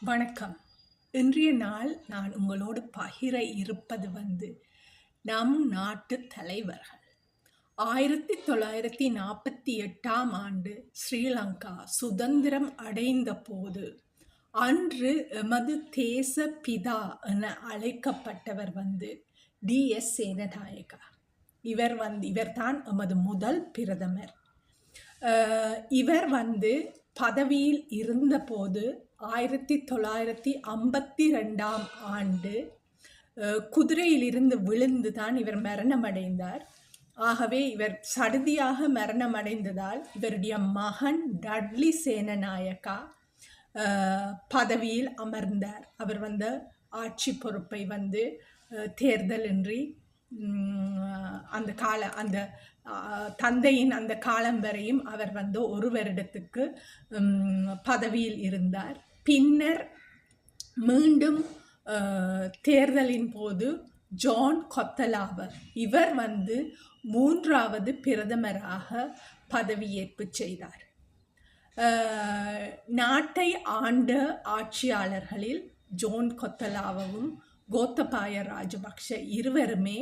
வணக்கம். இன்றைய நாள் நான் உங்களோடு பகிர இருப்பது வந்து நம் நாட்டு தலைவர்கள். ஆயிரத்தி தொள்ளாயிரத்தி நாற்பத்தி எட்டாம் ஆண்டு ஸ்ரீலங்கா சுதந்திரம் அடைந்த போது அன்று எமது தேச பிதா என அழைக்கப்பட்டவர் வந்து டி. எஸ். சேனநாயகா. இவர் வந்து இவர்தான் எமது முதல் பிரதமர். இவர் வந்து பதவியில் இருந்தபோது ஆயிரத்தி தொள்ளாயிரத்தி ஐம்பத்தி ரெண்டாம் ஆண்டு குதிரையிலிருந்து விழுந்து தான் இவர் மரணமடைந்தார். ஆகவே இவர் சடுதியாக மரணமடைந்ததால் இவருடைய மகன் டட்லி சேனநாயக்கா பதவியில் அமர்ந்தார். அவர் வந்த ஆட்சி பொறுப்பை வந்து தேர்தலின்றி அந்த கால அந்த தந்தையின் அந்த காலம் வரையும் அவர் வந்து ஒரு வருடத்துக்கு பதவியில் இருந்தார். பின்னர் மீண்டும் தேர்தலின் போது ஜான் கொத்தலாவர் இவர் வந்து மூன்றாவது பிரதமராக பதவியேற்பு செய்தார். நாட்டை ஆண்ட ஆட்சியாளர்களில் ஜோன் கொத்தலாவும் கோத்தபாய ராஜபக்ஷ இருவருமே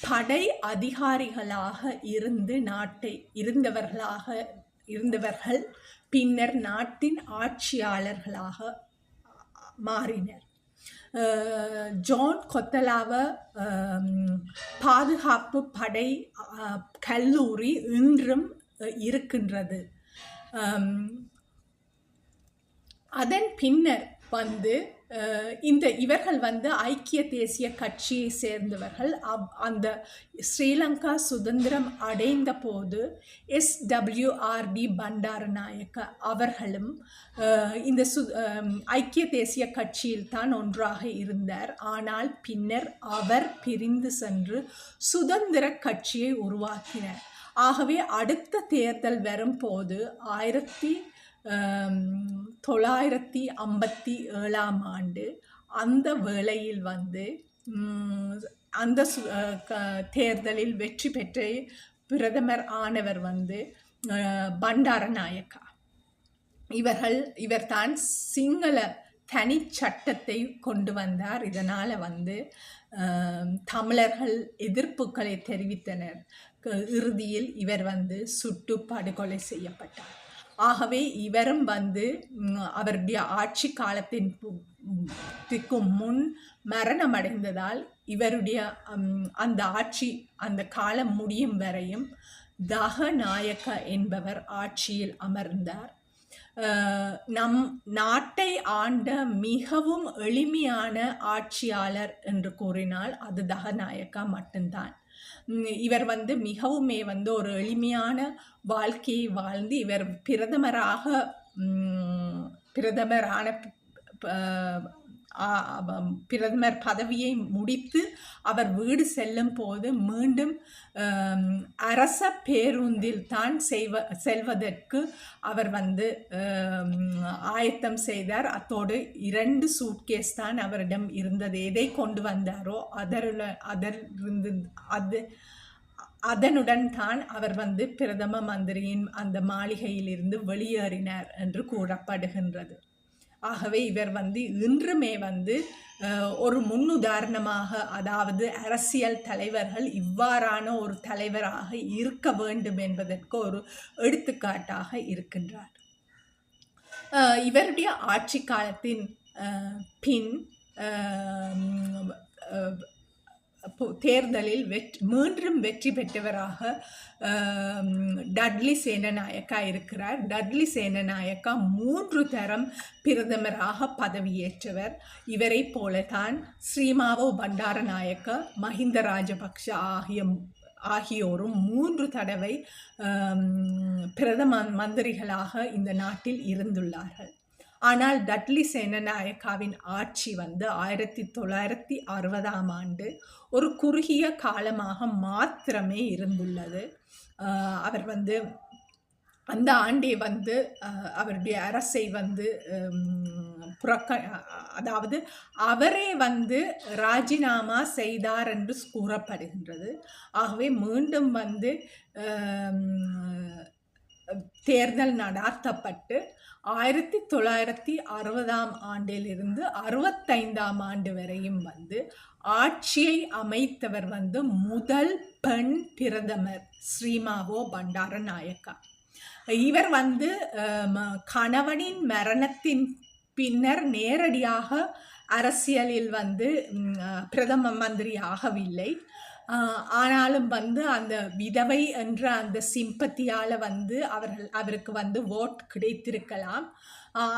படை அதிகாரிகளாக இருந்து நாட்டை இருந்தவர்களாக இருந்தவர்கள் பின்னர் நாட்டின் ஆட்சியாளர்களாக மாறினர். ஜான் கொத்தலாவ பாதுகாப்பு படை கல்லூரி இன்றும் இருக்கின்றது. அதன் பின்னர் வந்து இந்த இவர்கள் வந்து ஐக்கிய தேசிய கட்சியை சேர்ந்தவர்கள். அப் அந்த ஸ்ரீலங்கா சுதந்திரம் அடைந்த போது எஸ்டபிள்யூஆர்டி பண்டாரநாயக்க அவர்களும் இந்த சு ஐக்கிய தேசிய கட்சியில் தான் ஒன்றாக இருந்தார். ஆனால் பின்னர் அவர் பிரிந்து சென்று சுதந்திர கட்சியை உருவாக்கினார். ஆகவே அடுத்த தேர்தல் வரும்போது ஆயிரத்தி தொள்ளாயிரத்தி ஐம்பத்தி ஏழாம் ஆண்டு அந்த வேளையில் வந்து அந்த சு- க- தேர்தலில் வெற்றி பெற்று பிரதமர் ஆனவர் வந்து பண்டாரநாயக்கா இவர்கள் இவர்தான் சிங்கள தனி சட்டத்தை கொண்டு வந்தார். இதனால் வந்து தமிழர்கள் எதிர்ப்புகளை தெரிவித்தனர். க- இறுதியில் இவர் வந்து சுட்டு படுகொலை செய்யப்பட்டார். ஆகவே இவரும் வந்து அவருடைய ஆட்சி காலத்தின் பு- முன் மரணமடைந்ததால் இவருடைய அந்த ஆட்சி அந்த காலம் முடியும் வரையும் தகநாயக்க என்பவர் ஆட்சியில் அமர்ந்தார். நம் நாட்டை ஆண்ட மிகவும் எளிமையான ஆட்சியாளர் என்று கூறினால் அது தகநாயக்கா மட்டும்தான். இவர் வந்து மிகவுமே வந்து ஒரு எளிமையான வாழ்க்கையை வாழ்ந்து இவர் பிரதமராக பிரதமரான ப- பிரதமர் பதவியை முடித்து அவர் வீடு செல்லும் போது மீண்டும் அரச பேருந்தில் தான் செய்வ செல்வதற்கு அவர் வந்து ஆயத்தம் செய்தார். அத்தோடு இரண்டு சூட்கேஸ் தான் அவரிடம் இருந்தது. எதை கொண்டு வந்தாரோ அதருல அதரிருந்து அது அதனுடன் தான் அவர் வந்து பிரதம மந்திரியின் அந்த மாளிகையிலிருந்து வெளியேறினார் என்று கூறப்படுகின்றது. ஆகவே இவர் வந்து இன்றுமே வந்து ஒரு முன்னுதாரணமாக அதாவது அரசியல் தலைவர்கள் இவ்வாறான ஒரு தலைவராக இருக்க வேண்டும் என்பதற்கு ஒரு எடுத்துக்காட்டாக இருக்கின்றார். இவருடைய ஆட்சி காலத்தின் பின் தேர்தலில் வெற்றி மீண்டும் வெற்றி பெற்றவராக டட்லி சேனநாயக்கா இருக்கிறார். டட்லி சேனநாயக்கா மூன்று தரம் பிரதமராக பதவியேற்றவர். இவரை போலதான் ஸ்ரீமாவோ பண்டாரநாயக்க மஹிந்த ராஜபக்ஷ ஆகிய ஆகியோரும் மூன்று தடவை பிரதம மந்திரிகளாக இந்த நாட்டில் இருந்துள்ளார்கள். ஆனால் டட்லி சேனநாயக்காவின் ஆட்சி வந்து ஆயிரத்தி தொள்ளாயிரத்தி அறுபதாம் ஆண்டு ஒரு குறுகிய காலமாக மாத்திரமே இருந்துள்ளது. அவர் வந்து அந்த ஆண்டே வந்து அவருடைய அரசை வந்து புறக்க அதாவது அவரே வந்து ராஜினாமா செய்தார் என்று கூறப்படுகின்றது. ஆகவே மீண்டும் வந்து தேர்தல் நடாத்தப்பட்டு ஆயிரத்தி தொள்ளாயிரத்தி அறுபதாம் ஆண்டிலிருந்து அறுபத்தைந்தாம் ஆண்டு வரையும் வந்து ஆட்சியை அமைத்தவர் வந்து முதல் பெண் பிரதமர் ஸ்ரீமாவோ பண்டார நாயக்கா இவர் வந்து கணவனின் மரணத்தின் பின்னர் நேரடியாக அரசியலில் வந்து பிரதம மந்திரி ஆகவில்லை ஆனாலும் வந்து அந்த விதவை என்ற அந்த சிம்பத்தியால் வந்து அவர்கள் அவருக்கு வந்து ஓட் கிடைத்திருக்கலாம்.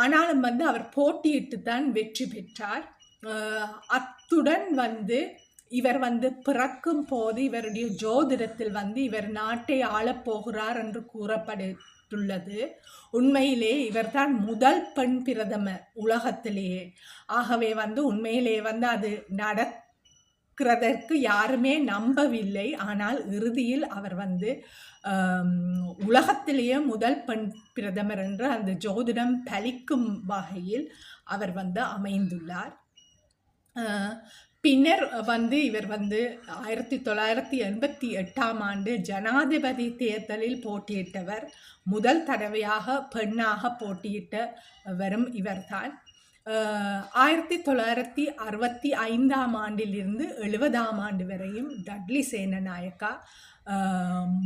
ஆனாலும் வந்து அவர் போட்டியிட்டு தான் வெற்றி பெற்றார். அத்துடன் வந்து இவர் வந்து பிறக்கும் போது இவருடைய ஜோதிடத்தில் வந்து இவர் நாட்டை ஆளப்போகிறார் என்று கூறப்பட்டுள்ளது. உண்மையிலே இவர்தான் முதல் பெண் பிரதமர் உலகத்திலேயே. ஆகவே வந்து உண்மையிலே வந்து அது நட இருக்கிறதற்கு யாருமே நம்பவில்லை. ஆனால் இறுதியில் அவர் வந்து உலகத்திலேயே முதல் பெண் பிரதமர் என்று அந்த ஜோதிடம் பலிக்கும் வகையில் அவர் வந்து அமைந்துள்ளார். பின்னர் வந்து இவர் வந்து ஆயிரத்தி தொள்ளாயிரத்தி எண்பத்தி எட்டாம் ஆண்டு ஜனாதிபதி தேர்தலில் போட்டியிட்டவர் முதல் தடவையாக பெண்ணாக போட்டியிட்ட வரும் இவர்தான். ஆயிரத்தி தொள்ளாயிரத்தி அறுபத்தி ஐந்தாம் ஆண்டிலிருந்து எழுபதாம் ஆண்டு வரையும் டட்லி சேனநாயக்கா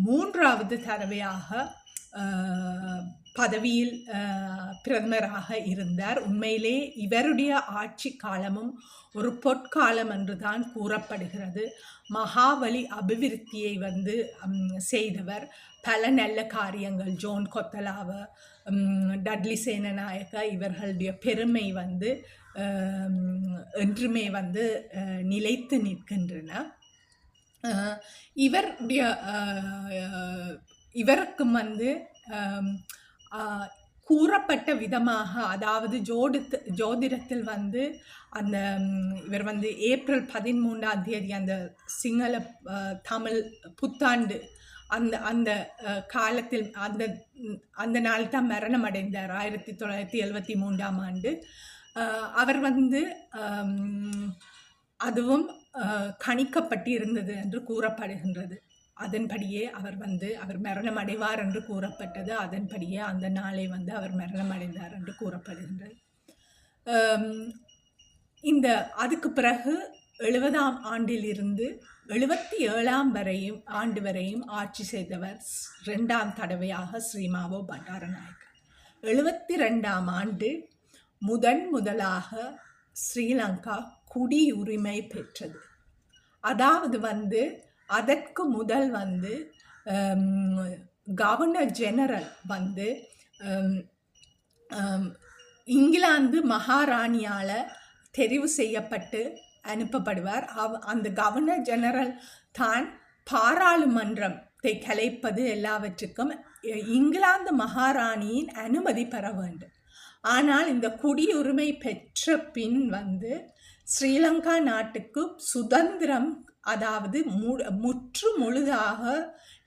மூன்றாவது தடவையாக பதவியில் பிரதமராக இருந்தார். உண்மையிலே இவருடைய ஆட்சி காலமும் ஒரு பொற்காலம் என்று தான் கூறப்படுகிறது. மகாவலி அபிவிருத்தியை வந்து செய்தவர். பல நல்ல காரியங்கள். ஜோன் கொத்தலாவை டட்லி சேனநாயக்க இவர்களுடைய பெருமை வந்து என்றுமே வந்து நிலைத்து நிற்கின்றன. இவருடைய இவருக்கும் வந்து கூறப்பட்ட விதமாக அதாவது ஜோடித்து ஜோதிடத்தில் வந்து அந்த இவர் வந்து ஏப்ரல் பதிமூன்றாம் தேதி அந்த சிங்கள தமிழ் புத்தாண்டு அந்த அந்த காலத்தில் அந்த அந்த நாள் தான் மரணம் அடைந்தார். ஆயிரத்தி தொள்ளாயிரத்தி எழுபத்தி மூன்றாம் ஆண்டு. அவர் வந்து அதுவும் கணிக்கப்பட்டு இருந்தது என்று கூறப்படுகின்றது. அதன்படியே அவர் வந்து அவர் மரணம் அடைவார் என்று கூறப்பட்டது. அதன்படியே அந்த நாளை வந்து அவர் மரணம் அடைந்தார் என்று கூறப்படுகின்றது. இந்த அதுக்கு பிறகு எழுபதாம் ஆண்டிலிருந்து எழுபத்தி ஏழாம் வரையும் ஆண்டு வரையும் ஆட்சி செய்தவர் ரெண்டாம் தடவையாக ஸ்ரீமாவோ பண்டாரநாயக்கர் எழுபத்தி ரெண்டாம் ஆண்டு முதன் முதலாக ஸ்ரீலங்கா குடியுரிமை பெற்றது. அதாவது வந்து அதற்கு முதல் வந்து கவர்னர் ஜெனரல் வந்து இங்கிலாந்து மகாராணியால் தெரிவு செய்யப்பட்டு அனுப்பப்படுவார். அவ் அந்த கவர்னர் ஜெனரல் தான் பாராளுமன்றத்தை கலைப்பது எல்லாவற்றுக்கும் இங்கிலாந்து மகாராணியின் அனுமதி பெற வேண்டும். ஆனால் இந்த குடியுரிமை பெற்ற பின் வந்து ஸ்ரீலங்கா நாட்டுக்கு சுதந்திரம் அதாவது மு முற்று முழுதாக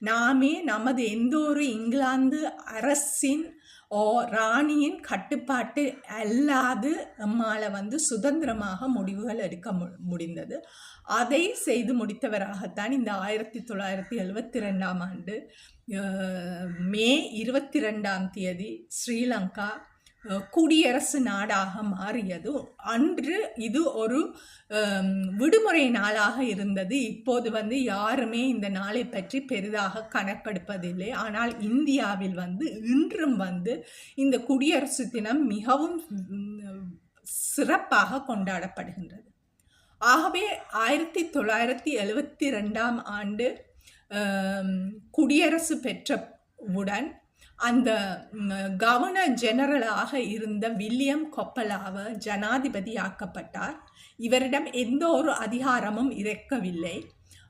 நாமே நமது எந்த ஒரு இங்கிலாந்து அரசின் ஓ ராணியின் கட்டுப்பாட்டு அல்லாது நம்மால் வந்து சுதந்திரமாக முடிவுகள் எடுக்க மு முடிந்தது. அதை செய்து முடித்தவராகத்தான் இந்த ஆயிரத்தி தொள்ளாயிரத்தி எழுபத்தி ரெண்டாம் ஆண்டு மே இருபத்தி ரெண்டாம் தேதி ஸ்ரீலங்கா குடியரசு நாடாக மாறியது அன்று இது ஒரு விடுமுறை நாளாக இருந்தது. இப்போது வந்து யாருமே இந்த நாளை பற்றி பெரிதாக கணக்கெடுப்பதில்லை ஆனால் இந்தியாவில் வந்து இன்றும் வந்து இந்த குடியரசு தினம் மிகவும் சிறப்பாக கொண்டாடப்படுகின்றது. ஆகவே ஆயிரத்தி தொள்ளாயிரத்தி எழுவத்தி ரெண்டாம் ஆண்டு குடியரசு பெற்றவுடன் அந்த கவர்னர் ஜெனரலாக இருந்த வில்லியம் கொப்பலாவ ஜனாதிபதியாக்கப்பட்டார். இவரிடம் எந்த ஒரு அதிகாரமும் இருக்கவில்லை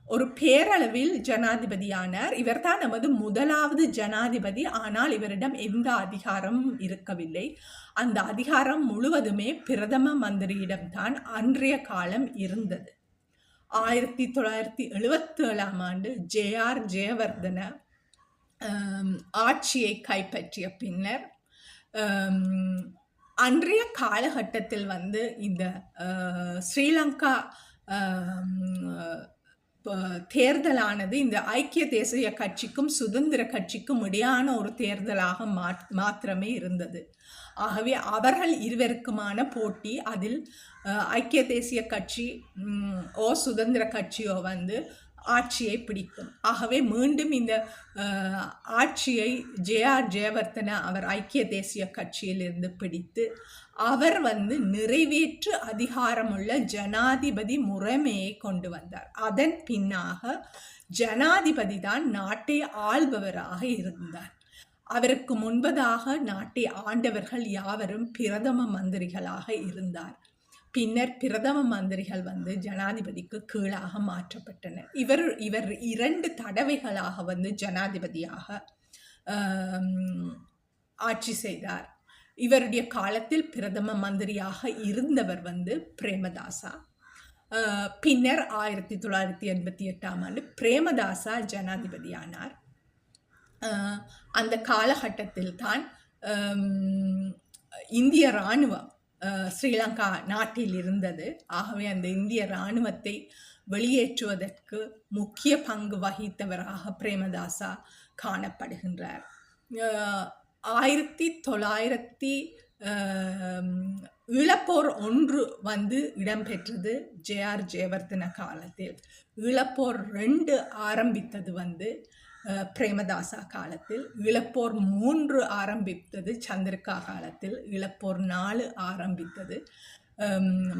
ஒரு பேரளவில் ஜனாதிபதியானார். இவர்தான் நமது முதலாவது ஜனாதிபதி. ஆனால் இவரிடம் எந்த அதிகாரமும் இருக்கவில்லை. அந்த அதிகாரம் முழுவதுமே பிரதம மந்திரியிடம்தான் அன்றைய காலம் இருந்தது. ஆயிரத்தி தொள்ளாயிரத்தி எழுபத்தி ஏழாம் ஆண்டு ஜே ஆர் ஜெயவர்தன ஆட்சியை கைப்பற்றிய பின்னர் அன்றைய காலகட்டத்தில் வந்து இந்த ஸ்ரீலங்கா தேர்தலானது இந்த ஐக்கிய தேசிய கட்சிக்கும் சுதந்திர கட்சிக்கும் இடையான ஒரு தேர்தலாக மாத் மாத்திரமே இருந்தது. ஆகவே அவர்கள் இருவருக்குமான போட்டி அதில் ஐக்கிய தேசிய கட்சி ஓ சுதந்திர கட்சியோ வந்து ஆட்சியை பிடிக்கும். ஆகவே மீண்டும் இந்த ஆட்சியை ஜேஆர் ஜெயவர்த்தன அவர் ஐக்கிய தேசிய கட்சியிலிருந்து பிடித்து அவர் வந்து நிறைவேற்று அதிகாரமுள்ள ஜனாதிபதி முறைமையை கொண்டு வந்தார். அதன் பின்னாக ஜனாதிபதி தான் நாட்டை ஆள்பவராக இருந்தார். அவருக்கு முன்பதாக நாட்டை ஆண்டவர்கள் யாவரும் பிரதம மந்திரிகளாக இருந்தார். பின்னர் பிரதம மந்திரிகள் வந்து ஜனாதிபதிக்கு கீழாக மாற்றப்பட்டனர். இவர் இவர் இரண்டு தடவைகளாக வந்து ஜனாதிபதியாக ஆட்சி செய்தார். இவருடைய காலத்தில் பிரதம மந்திரியாக இருந்தவர் வந்து பிரேமதாசா. பின்னர் ஆயிரத்தி தொள்ளாயிரத்தி எண்பத்தி எட்டாம் ஆண்டு பிரேமதாசா ஜனாதிபதியானார். அந்த காலகட்டத்தில் தான் இந்திய இராணுவம் ஸ்ரீலங்கா நாட்டில் இருந்தது. ஆகவே அந்த இந்திய இராணுவத்தை வெளியேற்றுவதற்கு முக்கிய பங்கு வகித்தவராக பிரேமதாசா காணப்படுகின்றார். ஆயிரத்தி தொள்ளாயிரத்தி இழப்போர் ஒன்று வந்து இடம்பெற்றது ஜேஆர் ஜெயவர்தன காலத்தில். இழப்போர் ரெண்டு ஆரம்பித்தது வந்து பிரேமதாசா காலத்தில் இழப்போர் மூன்று ஆரம்பித்தது சந்திரிகா காலத்தில் இழப்போர் நாலு ஆரம்பித்தது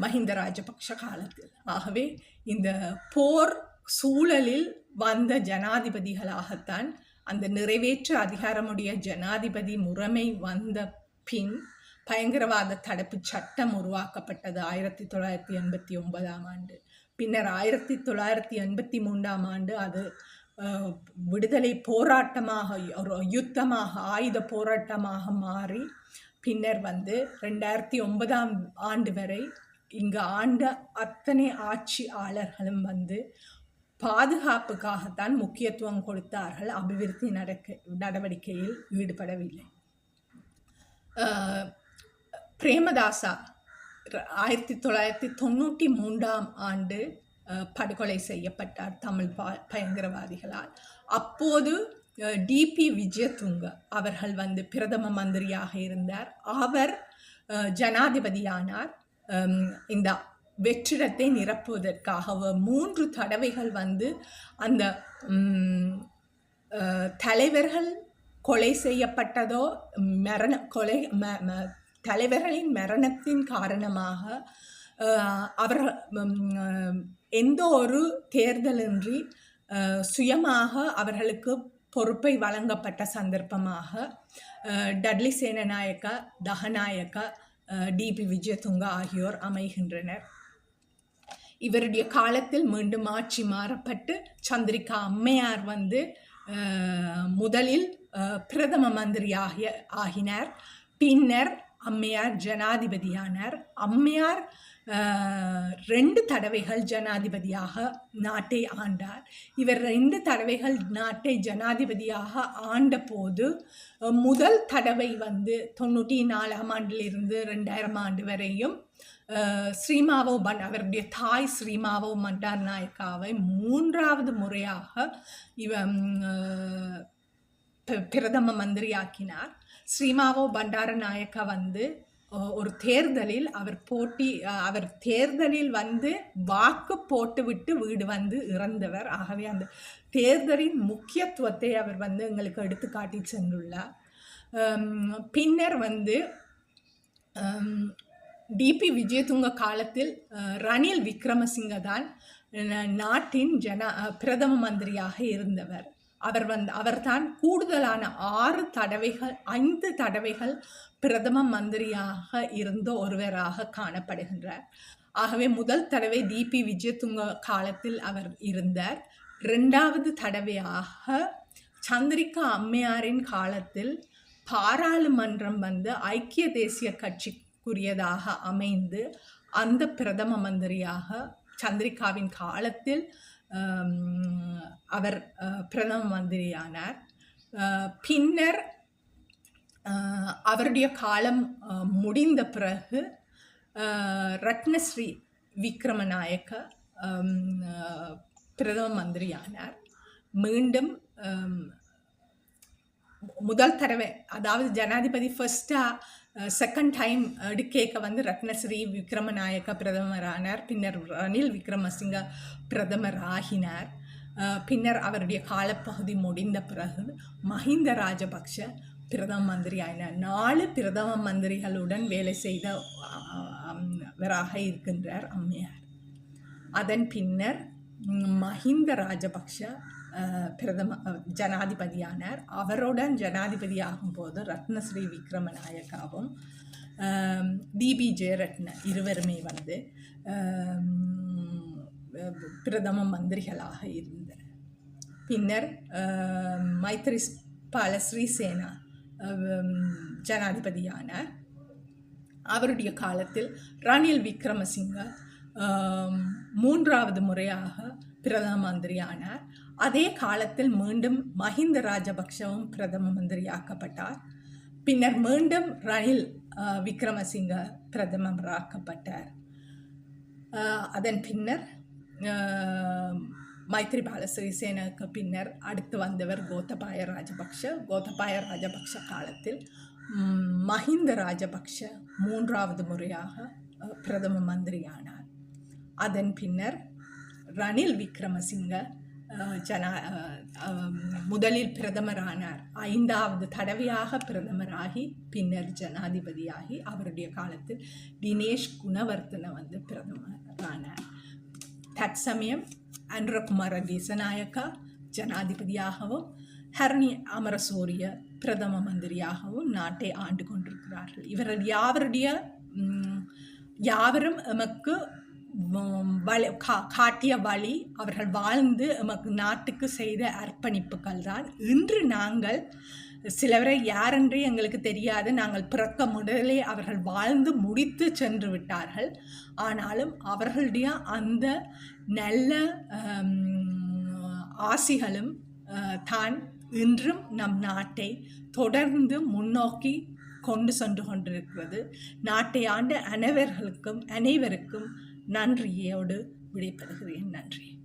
மஹிந்த ராஜபக்ஷ காலத்தில். ஆகவே இந்த போர் சூழலில் வந்த ஜனாதிபதிகளாகத்தான் அந்த நிறைவேற்று அதிகாரமுடைய ஜனாதிபதி முறைமை வந்த பின் பயங்கரவாத தடுப்பு சட்டம் உருவாக்கப்பட்டது ஆயிரத்தி தொள்ளாயிரத்தி எண்பத்தி ஒன்பதாம் ஆண்டு. பின்னர் ஆயிரத்தி தொள்ளாயிரத்தி எண்பத்தி மூன்றாம் ஆண்டு அது விடுதலை போராட்டமாக ஒரு யுத்தமாக ஆயுத போராட்டமாக மாறி பின்னர் வந்து ரெண்டாயிரத்தி ஒன்பதாம் ஆண்டு வரை இங்கு ஆண்ட அத்தனை ஆட்சியாளர்களும் வந்து பாதுகாப்புக்காகத்தான் முக்கியத்துவம் கொடுத்தார்கள். அபிவிருத்தி நடக்க நடவடிக்கையில் ஈடுபடவில்லை. பிரேமதாசா ஆயிரத்தி தொள்ளாயிரத்தி தொண்ணூற்றி மூன்றாம் ஆண்டு படுகொலை செய்யப்பட்டார் தமிழ் பா பயங்கரவாதிகளால். அப்போது டிபி விஜயதுங்க அவர்கள் வந்து பிரதம மந்திரியாக இருந்தார். அவர் ஜனாதிபதியானார். இந்த வெற்றிடத்தை நிரப்புவதற்காக மூன்று தடவைகள் வந்து அந்த தலைவர்கள் கொலை செய்யப்பட்டதோ மரண கொலை ம- ம- தலைவர்களின் மரணத்தின் காரணமாக அவர் எந்த ஒரு தேர்தலின்றி சுயமாக அவர்களுக்கு பொறுப்பை வழங்கப்பட்ட சந்தர்ப்பமாக டட்லி சேனநாயக்க தகநாயக்க டிபி விஜயதுங்க ஆகியோர் அமைகின்றனர். இவருடைய காலத்தில் மீண்டும் ஆட்சி மாறப்பட்டு சந்திரிகா அம்மையார் வந்து முதலில் பிரதம மந்திரி ஆகிய ஆகினார். பின்னர் அம்மையார் ஜனாதிபதியானார். அம்மையார் ரெண்டு தடவைகள் ஜனாதிபதியாக நாட்டை ஆண்டார். இவர் ரெண்டு தடவைகள் நாட்டை ஜனாதிபதியாக ஆண்ட போது முதல் தடவை வந்து தொண்ணூற்றி நாலாம் ஆண்டிலிருந்து ரெண்டாயிரம் ஆண்டு வரையும் ஸ்ரீமாவோ பண்ட் அவருடைய தாய் ஸ்ரீமாவோ மண்டார் நாயக்காவை மூன்றாவது முறையாக இவ பிரதம மந்திரியாக்கினார். ஸ்ரீமாவோ பண்டார நாயக்கா வந்து ஒரு தேர்தலில் அவர் போட்டி அவர் தேர்தலில் வந்து வாக்கு போட்டுவிட்டு வீடு வந்து இறந்தவர். ஆகவே அந்த தேர்தலின் முக்கியத்துவத்தை அவர் வந்து எங்களுக்கு எடுத்துக்காட்டி சென்றுள்ளார். பின்னர் வந்து டிபி விஜயதுங்க காலத்தில் ரணில் விக்ரமசிங்க தான் நாட்டின் ஜன பிரதம மந்திரியாக இருந்தவர். அவர் வந்து அவர்தான் கூடுதலான ஆறு தடவைகள் ஐந்து தடவைகள் பிரதம மந்திரியாக இருந்த ஒருவராக காணப்படுகின்றார். ஆகவே முதல் தடவை டிபி விஜயதுங்க காலத்தில் அவர் இருந்தார். ரெண்டாவது தடவையாக சந்திரிகா அம்மையாரின் காலத்தில் பாராளுமன்றம் வந்து ஐக்கிய தேசிய கட்சிக்குரியதாக அமைந்து அந்த பிரதம மந்திரியாக சந்திரிகாவின் காலத்தில் அவர் பிரதம மந்திரியானார். பின்னர் அவருடைய காலம் முடிந்த பிறகு ரத்னஸ்ரீ விக்ரமநாயக்க பிரதம மந்திரியானார். மீண்டும் முதல் தடவை அதாவது ஜனாதிபதி ஃபர்ஸ்டா செகண்ட் டைம் டிக்கேக்க வந்து ரத்னஸ்ரீ விக்ரமநாயக்க பிரதமரானார். பின்னர் ரணில் விக்ரமசிங்க பிரதமர் ஆகினார் பின்னர் அவருடைய காலப்பகுதி முடிந்த பிறகு மஹிந்த ராஜபக்ஷ பிரதம மந்திரி ஆயினார் நாலு பிரதம மந்திரிகளுடன் வேலை செய்த வராக இருக்கின்றார் அம்மையார். அதன் பின்னர் மஹிந்த ராஜபக்ஷ பிரதம ஜனாதிபதியானார். அவருடன் ஜனாதிபதியாகும் போது ரத்னஸ்ரீ விக்ரமநாயக்காவும் டிபி ஜெயரத்ன இருவருமே வந்து பிரதம மந்திரிகளாக இருந்தனர். பின்னர் மைத்ரி பால ஸ்ரீசேனா ஜனாதிபதியானார். அவருடைய காலத்தில் ரணில் விக்ரமசிங்க மூன்றாவது முறையாக பிரதம மந்திரியானார் அதே காலத்தில் மீண்டும் மஹிந்த ராஜபக்ஷவும் பிரதம மந்திரியாக்கப்பட்டார் பின்னர் மீண்டும் ரணில் விக்ரமசிங்க பிரதமராக்கப்பட்டார். அதன் பின்னர் மைத்ரிபால சிறிசேனக்கு பின்னர் அடுத்து வந்தவர் கோத்தபாய ராஜபக்ஷ. கோத்தபாய ராஜபக்ஷ காலத்தில் மஹிந்த ராஜபக்ஷ மூன்றாவது முறையாக பிரதம மந்திரியானார் அதன் பின்னர் ரணில் விக்ரமசிங்க ஜனா முதலில் பிரதமரானார். ஐந்தாவது தடவையாக பிரதமராகி பின்னர் ஜனாதிபதியாகி அவருடைய காலத்தில் தினேஷ் குணவர்த்தன வந்து பிரதமரானார். தற்சமயம் அன்ரகுமார தேசநாயக்கா ஜனாதிபதியாகவும் ஹரணி அமரசூரிய பிரதம மந்திரியாகவும் நாட்டை ஆண்டு கொண்டிருக்கிறார்கள். இவர்கள் யாவருடைய யாவரும் எமக்கு கா- காட்டிய வழி அவர்கள் வாழ்ந்து எமக்கு நாட்டுக்கு செய்த அர்ப்பணிப்புகள் தான். இன்று நாங்கள் சிலவரை யாரென்று எங்களுக்கு தெரியாது. நாங்கள் பிறக்க முதலே அவர்கள் வாழ்ந்து முடித்து சென்று விட்டார்கள். ஆனாலும் அவர்களுடைய அந்த நல்ல ஆசிகளும் தான் இன்றும் நம் நாட்டை தொடர்ந்து முன்னோக்கி கொண்டு சென்று கொண்டிருக்கிறது. நாட்டை ஆண்ட அனைவர்களுக்கும் அனைவருக்கும் நன்றியோடு விடைபெறுகிறேன். நன்றி.